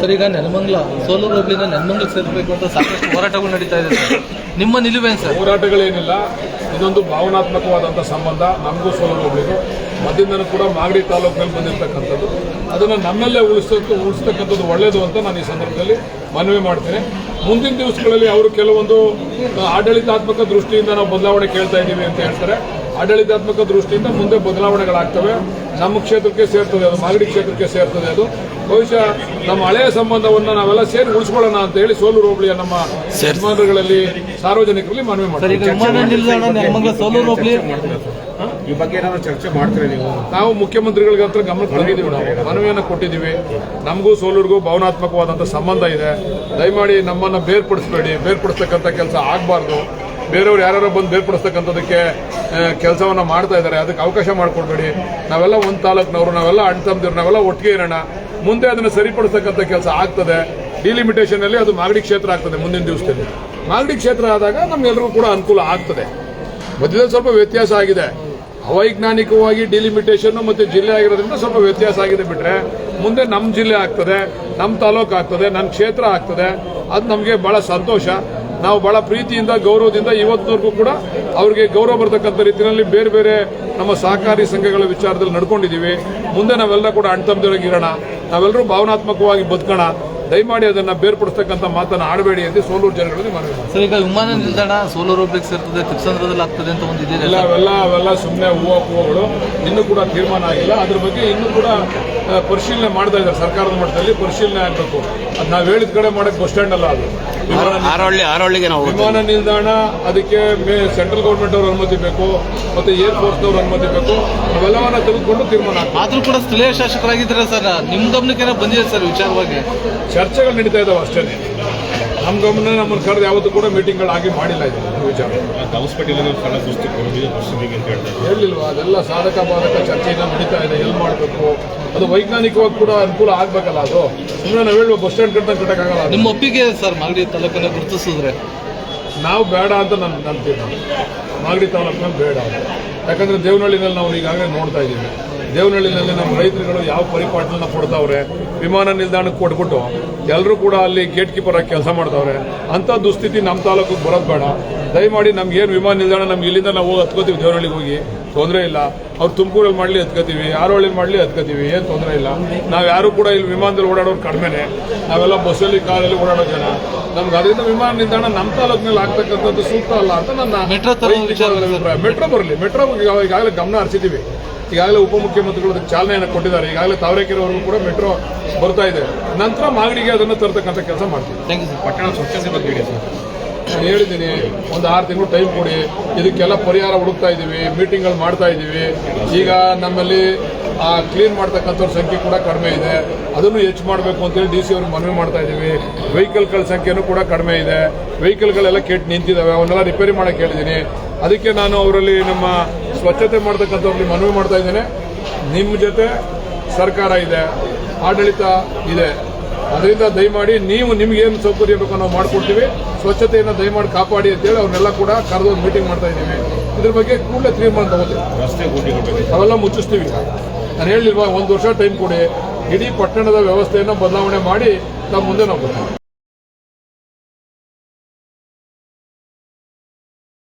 Sir, ಈಗ ನೆಲಮಂಗ್ಲ ಸೋಲೂರು ಹೋಗ್ಲಿಂದ ನೆಲಮಂಗ್ಲ ಸೇರ್ಬೇಕು ಅಂತ ಸಾಕಷ್ಟು ಹೋರಾಟಗಳು ನಡೀತಾ ಇದೆ ನಿಮ್ಮ ನಿಲುವೇನು ಸರ್? ಹೋರಾಟಗಳೇನಿಲ್ಲ, ಇದೊಂದು ಭಾವನಾತ್ಮಕವಾದಂಥ ಸಂಬಂಧ ನಮಗೂ ಸೋಲೂರು ಹೋಗ್ಲಿದ್ದು ಮಧ್ಯದಿಂದನೂ ಕೂಡ ಮಾಗಡಿ ತಾಲೂಕಿನಲ್ಲಿ ಬಂದಿರತಕ್ಕಂಥದ್ದು. ಅದನ್ನು ನಮ್ಮಲ್ಲೇ ಉಳಿಸೋದು ಉಳಿಸ್ತಕ್ಕಂಥದ್ದು ಒಳ್ಳೆಯದು ಅಂತ ನಾನು ಈ ಸಂದರ್ಭದಲ್ಲಿ ಮನವಿ ಮಾಡ್ತೇನೆ. ಮುಂದಿನ ದಿವಸಗಳಲ್ಲಿ ಅವರು ಕೆಲವೊಂದು ಆಡಳಿತಾತ್ಮಕ ದೃಷ್ಟಿಯಿಂದ ನಾವು ಬದಲಾವಣೆ ಕೇಳ್ತಾ ಇದ್ದೀವಿ ಅಂತ ಹೇಳ್ತಾರೆ. ಆಡಳಿತಾತ್ಮಕ ದೃಷ್ಟಿಯಿಂದ ಮುಂದೆ ಬದಲಾವಣೆಗಳಾಗ್ತವೆ. ನಮ್ಮ ಕ್ಷೇತ್ರಕ್ಕೆ ಸೇರ್ತದೆ ಅದು, ಮಾಗಡಿ ಕ್ಷೇತ್ರಕ್ಕೆ ಸೇರ್ತದೆ ಅದು. ಬಹುಶಃ ನಮ್ಮ ಹಳೆಯ ಸಂಬಂಧವನ್ನು ನಾವೆಲ್ಲ ಸೇರಿ ಉಳಿಸ್ಕೊಳ್ಳೋಣ ಅಂತ ಹೇಳಿ ಸೋಲೂರು ಹೋಬಳಿಯ ನಮ್ಮ ಯಜಮಾನರುಗಳಲ್ಲಿ ಸಾರ್ವಜನಿಕರಲ್ಲಿ ಮನವಿ ಸರ್ ಮಾಡ್ತಾರೆ ಸೋಲೂರು ಈ ಬಗ್ಗೆ ಏನಾದ್ರು ಚರ್ಚೆ ಮಾಡ್ತೀರಿ ನೀವು? ನಾವು ಮುಖ್ಯಮಂತ್ರಿಗಳಿಗೆ ಹತ್ರ ಗಮನಕ್ಕೆ ತಂದಿದ್ದೀವಿ ನಾವು. ಮನವಿಯನ್ನು ಕೊಟ್ಟಿದ್ದೀವಿ. ನಮಗೂ ಸೋಲೂರಿಗೂ ಭಾವನಾತ್ಮಕವಾದಂಥ ಸಂಬಂಧ ಇದೆ. ದಯಮಾಡಿ ನಮ್ಮನ್ನು ಬೇರ್ಪಡಿಸಬೇಡಿ. ಬೇರ್ಪಡಿಸ್ತಕ್ಕಂಥ ಕೆಲಸ ಆಗಬಾರ್ದು. ಬೇರೆಯವ್ರು ಯಾರು ಬಂದು ಬೇರ್ಪಡಿಸ್ತಕ್ಕಂಥದಕ್ಕೆ ಕೆಲಸವನ್ನು ಮಾಡ್ತಾ ಇದ್ದಾರೆ. ಅದಕ್ಕೆ ಅವಕಾಶ ಮಾಡಿಕೊಡ್ಬೇಡಿ. ನಾವೆಲ್ಲ ಒಂದು ತಾಲೂಕಿನವರು ನಾವೆಲ್ಲ ಅಣ್ಣ ತಮ್ಮದಿರು ನಾವೆಲ್ಲ ಒಟ್ಟಿಗೆ ಇರೋಣ. ಮುಂದೆ ಅದನ್ನು ಸರಿಪಡಿಸ್ತಕ್ಕಂಥ ಕೆಲಸ ಆಗ್ತದೆ. ಡಿಲಿಮಿಟೇಷನ್ ಅಲ್ಲಿ ಅದು ಮಾಗಡಿ ಕ್ಷೇತ್ರ ಆಗ್ತದೆ ಮುಂದಿನ ದಿವಸದಲ್ಲಿ. ಮಾಗಡಿ ಕ್ಷೇತ್ರ ಆದಾಗ ನಮ್ಗೆಲ್ರಿಗೂ ಕೂಡ ಅನುಕೂಲ ಆಗ್ತದೆ. ಮಧ್ಯದಲ್ಲಿ ಸ್ವಲ್ಪ ವ್ಯತ್ಯಾಸ ಆಗಿದೆ. ಅವೈಜ್ಞಾನಿಕವಾಗಿ ಡಿಲಿಮಿಟೇಷನ್ ಮತ್ತೆ ಜಿಲ್ಲೆ ಆಗಿರೋದ್ರಿಂದ ಸ್ವಲ್ಪ ವ್ಯತ್ಯಾಸ ಆಗಿದೆ ಬಿಟ್ರೆ ಮುಂದೆ ನಮ್ಮ ಜಿಲ್ಲೆ ಆಗ್ತದೆ ನಮ್ಮ ತಾಲೂಕು ಆಗ್ತದೆ ನನ್ನ ಕ್ಷೇತ್ರ ಆಗ್ತದೆ. ಅದು ನಮಗೆ ಬಹಳ ಸಂತೋಷ. ನಾವು ಬಹಳ ಪ್ರೀತಿಯಿಂದ, ಗೌರವದಿಂದ ಇವತ್ತಿನವರೆಗೂ ಕೂಡ ಅವ್ರಿಗೆ ಗೌರವ ಬರ್ತಕ್ಕಂಥ ರೀತಿಯಲ್ಲಿ ಬೇರೆ ಬೇರೆ ನಮ್ಮ ಸಹಕಾರಿ ಸಂಘಗಳ ವಿಚಾರದಲ್ಲಿ ನಡ್ಕೊಂಡಿದ್ದೀವಿ. ಮುಂದೆ ನಾವೆಲ್ಲ ಕೂಡ ಅಣ್ತಮ್ಮದಿರೋಗಿರೋಣ ನಾವೆಲ್ಲರೂ ಭಾವನಾತ್ಮಕವಾಗಿ ಬದುಕೋಣ. ದಯಮಾಡಿ ಅದನ್ನ ಬೇರ್ಪಡಿಸ್ತಕ್ಕಂಥ ಮಾತನ್ನು ಆಡಬೇಡಿ ಅಂತ ಸೋಲೂರು ಜನಗಳಲ್ಲಿ ಮನವಿ. ಸರ್ ಈಗ ವಿಮಾನ ನಿಲ್ದಾಣ ಸೋಲೂರು ಬ್ರಿಕ್ಸ್ ಇರ್ತದೆ ತಿಪ್ಸಂದ್ರದಲ್ಲಿ ಆಗ್ತದೆ ಅಂತ ಒಂದು ಇದೆ ಅವೆಲ್ಲ ಅವೆಲ್ಲ ಸುಮ್ಮನೆ ಹೂವು ಹೂವುಗಳು. ಇನ್ನೂ ಕೂಡ ತೀರ್ಮಾನ ಆಗಿಲ್ಲ. ಅದ್ರ ಬಗ್ಗೆ ಇನ್ನೂ ಕೂಡ ಪರಿಶೀಲನೆ ಮಾಡ್ತಾ ಇದ್ದಾರೆ ಸರ್ಕಾರದ ಮಟ್ಟದಲ್ಲಿ. ಪರಿಶೀಲನೆ ಆಗಬೇಕು. ಅದು ನಾವು ಹೇಳಿದ ಕಡೆ ಮಾಡೋಕ್ಕೆ ಬಸ್ ಸ್ಟ್ಯಾಂಡ್ ಅಲ್ಲ ಅದು. ಆರೋಳ್ಳಿ ಆರೋಳ್ಳಿಗೆ ನಾವು ವಿಮಾನ ನಿಲ್ದಾಣ ಅದಕ್ಕೆ ಸೆಂಟ್ರಲ್ ಗೌರ್ಮೆಂಟ್ ಅವ್ರ ಅನುಮತಿ ಬೇಕು ಮತ್ತೆ ಏರ್ ಫೋರ್ಸ್ನವ್ರ ಅನುಮತಿ ಬೇಕು ಅವೆಲ್ಲವನ್ನ ತೆಗೆದುಕೊಂಡು ತೀರ್ಮಾನ ಆದ್ರೂ ಕೂಡ ಸ್ಥಳೀಯ ಶಾಸಕರಾಗಿದ್ದೀರಾ ಸರ್? ನಿಮ್ ಗಮನಕ್ಕೆ ಬಂದಿದೆ ಸರ್ ವಿಚಾರವಾಗಿ. ಚರ್ಚೆಗಳು ನಡೀತಾ ಇದಾವೆ ಅಷ್ಟೇ ನಮ್ಮ ಗಮನ ನಮ್ಮನ್ನು ಕರೆದು ಯಾವತ್ತೂ ಕೂಡ ಮೀಟಿಂಗ್ಗಳಾಗಿ ಮಾಡಿಲ್ಲ ಇದು ವಿಚಾರ. ಹೇಳಿಲ್ವಾ? ಅದೆಲ್ಲ ಸಾಧಕ ಬಾಧಕ ಚರ್ಚೆಯಿಂದ ನಡೀತಾ ಇದೆ ಎಲ್ಲಿ ಮಾಡಬೇಕು? ಅದು ವೈಜ್ಞಾನಿಕವಾಗಿ ಕೂಡ ಅನುಕೂಲ ಆಗ್ಬೇಕಲ್ಲ ಅದು? ಸುಮ್ಮನೆ ನಾವು ಹೇಳುವ ಬಸ್ ಸ್ಟ್ಯಾಂಡ್ ಕಟ್ಟಂಗೆ ಕಟ್ಟಕ್ಕಾಗಲ್ಲ. ನಿಮ್ಮ ಒಪ್ಪಿಗೆ ಸರ್ ಮಾಗಡಿ ತಾಲೂಕನ್ನು ಗುರುತಿಸಿದ್ರೆ. ನಾವು ಬೇಡ ಅಂತ ನಾನು ನಂಬ್ತೀನಿ ಮಾಗಡಿ ತಾಲೂಕಿನ ಬೇಡ ಅಂತ ಯಾಕಂದ್ರೆ ದೇವನಹಳ್ಳಿನಲ್ಲಿ ನಾವು ಈಗಾಗಲೇ ನೋಡ್ತಾ ಇದ್ದೀವಿ. ದೇವನಹಳ್ಳಿನಲ್ಲಿ ನಮ್ಮ ರೈತರುಗಳು ಯಾವ ಪರಿಪಾಠನ ಕೊಡ್ತಾವ್ರೆ? ವಿಮಾನ ನಿಲ್ದಾಣಕ್ಕೆ ಕೊಟ್ಬಿಟ್ಟು ಎಲ್ಲರೂ ಕೂಡ ಅಲ್ಲಿ ಗೇಟ್ ಕೀಪರ್ ಆಗಿ ಕೆಲಸ ಮಾಡ್ತಾವ್ರೆ. ಅಂಥ ದುಸ್ಥಿತಿ ನಮ್ಮ ತಾಲೂಕಿಗೆ ಬರೋದು ಬೇಡ. ದಯಮಾಡಿ ನಮ್ಗೆ ಏನು ವಿಮಾನ ನಿಲ್ದಾಣ ನಮ್ಗೆ ಇಲ್ಲಿಂದ ನಾವು ಹೋಗಿ ಹತ್ಕೋತೀವಿ ದೇವನಹಳ್ಳಿಗೆ ಹೋಗಿ. ತೊಂದರೆ ಇಲ್ಲ. ಅವ್ರು ತುಮಕೂರಲ್ಲಿ ಮಾಡಲಿ ಹತ್ಕೋತೀವಿ ಆರೋಳಿಲಿ ಮಾಡಲಿ ಹತ್ಕೋತೀವಿ ಏನು ತೊಂದರೆ ಇಲ್ಲ. ನಾವು ಯಾರು ಕೂಡ ಇಲ್ಲಿ ವಿಮಾನದಲ್ಲಿ ಓಡಾಡೋರು ಕಡಿಮೆನೆ. ನಾವೆಲ್ಲ ಬಸ್ಸಲ್ಲಿ ಕಾರಲ್ಲಿ ಓಡಾಡೋ ಜನ. ನಮ್ಗೆ ಅದರಿಂದ ವಿಮಾನ ನಿಲ್ದಾಣ ನಮ್ಮ ತಾಲೂಕಿನಲ್ಲಿ ಆಗ್ತಕ್ಕಂಥದ್ದು ಸೂಕ್ತ ಅಲ್ಲ ಅಂತ ನನ್ನ ಮೆಟ್ರೋ ಅಭಿಪ್ರಾಯ. ಮೆಟ್ರೋ ಬರಲಿ. ಮೆಟ್ರೋ ಈಗಾಗಲೇ ಗಮನ ಹರಿಸಿದ್ದೀವಿ ಈಗಾಗಲೇ ಉಪಮುಖ್ಯಮಂತ್ರಿಗಳು ಅದಕ್ಕೆ ಚಾಲನೆಯನ್ನು ಕೊಟ್ಟಿದ್ದಾರೆ. ಈಗಾಗಲೇ ತಾವರೆಕೆರೆವರೆಗೂ ಕೂಡ ಮೆಟ್ರೋ ಬರ್ತಾ ಇದೆ. ನಂತರ ಮಾಗಡಿಗೆ ಅದನ್ನು ತರ್ತಕ್ಕಂಥ ಕೆಲಸ ಮಾಡ್ತೀವಿ. ಪಟ್ಟಣ ಸ್ವಚ್ಛತೆ ಬಗ್ಗೆ ಸರ್. ನಾನು ಹೇಳಿದ್ದೀನಿ, ಒಂದು ಆರು ತಿಂಗಳು ಟೈಮ್ ಕೊಡಿ. ಇದಕ್ಕೆಲ್ಲ ಪರಿಹಾರ ಹುಡುಕ್ತಾ ಇದ್ದೀವಿ ಮೀಟಿಂಗ್ಗಳು ಮಾಡ್ತಾ ಇದ್ದೀವಿ ಈಗ ನಮ್ಮಲ್ಲಿ, ಆ ಕ್ಲೀನ್ ಮಾಡ್ತಕ್ಕಂಥವ್ರ ಸಂಖ್ಯೆ ಕೂಡ ಕಡಿಮೆ ಇದೆ. ಅದನ್ನು ಹೆಚ್ಚು ಮಾಡಬೇಕು ಅಂತೇಳಿ ಡಿ ಸಿ ಅವ್ರಿಗೆ ಮನವಿ ಮಾಡ್ತಾ ಇದ್ದೀವಿ ವೆಹಿಕಲ್ಗಳ ಸಂಖ್ಯೆನೂ ಕೂಡ ಕಡಿಮೆ ಇದೆ. ವೆಹಿಕಲ್ಗಳೆಲ್ಲ ಕೆಟ್ಟು ನಿಂತಿದ್ದಾವೆ ಅವನ್ನೆಲ್ಲ ರಿಪೇರಿ ಮಾಡೋಕ್ಕೆ ಹೇಳಿದ್ದೀನಿ. ಅದಕ್ಕೆ ನಾನು ಅವರಲ್ಲಿ ನಮ್ಮ ಸ್ವಚ್ಛತೆ ಮಾಡ್ತಕ್ಕಂಥವ್ರಿಗೆ ಮನವಿ ಮಾಡ್ತಾ ಇದ್ದೇನೆ. ನಿಮ್ಮ ಜೊತೆ ಸರ್ಕಾರ ಇದೆ, ಆಡಳಿತ ಇದೆ. ಅದರಿಂದ ದಯಮಾಡಿ ನೀವು ನಿಮ್ಗೇನು ಸೌಕರ್ಯ ಬೇಕೋ ನಾವು ಮಾಡಿಕೊಡ್ತೀವಿ. ಸ್ವಚ್ಛತೆಯನ್ನು ದಯಮಾಡಿ ಕಾಪಾಡಿ ಅಂತೇಳಿ ಅವ್ರನ್ನೆಲ್ಲ ಕೂಡ ಕರೆದು ಒಂದು ಮೀಟಿಂಗ್ ಮಾಡ್ತಾ ಇದ್ದೀವಿ. ಇದ್ರ ಬಗ್ಗೆ ಕೂಡಲೇ ತೀರ್ಮಾನ ತಗೋತೀವಿ. ರಸ್ತೆ ಅವೆಲ್ಲ ಮುಚ್ಚಿಸ್ತೀವಿ. ನಾನು ಹೇಳಿಲ್ವಾ ಒಂದು ವರ್ಷ ಟೈಮ್ ಕೊಡಿ. ಇಡೀ ಪಟ್ಟಣದ ವ್ಯವಸ್ಥೆಯನ್ನು ಬದಲಾವಣೆ ಮಾಡಿ ನಾವು ಮುಂದೆ ನಾವು ಬರ್ತೀವಿ.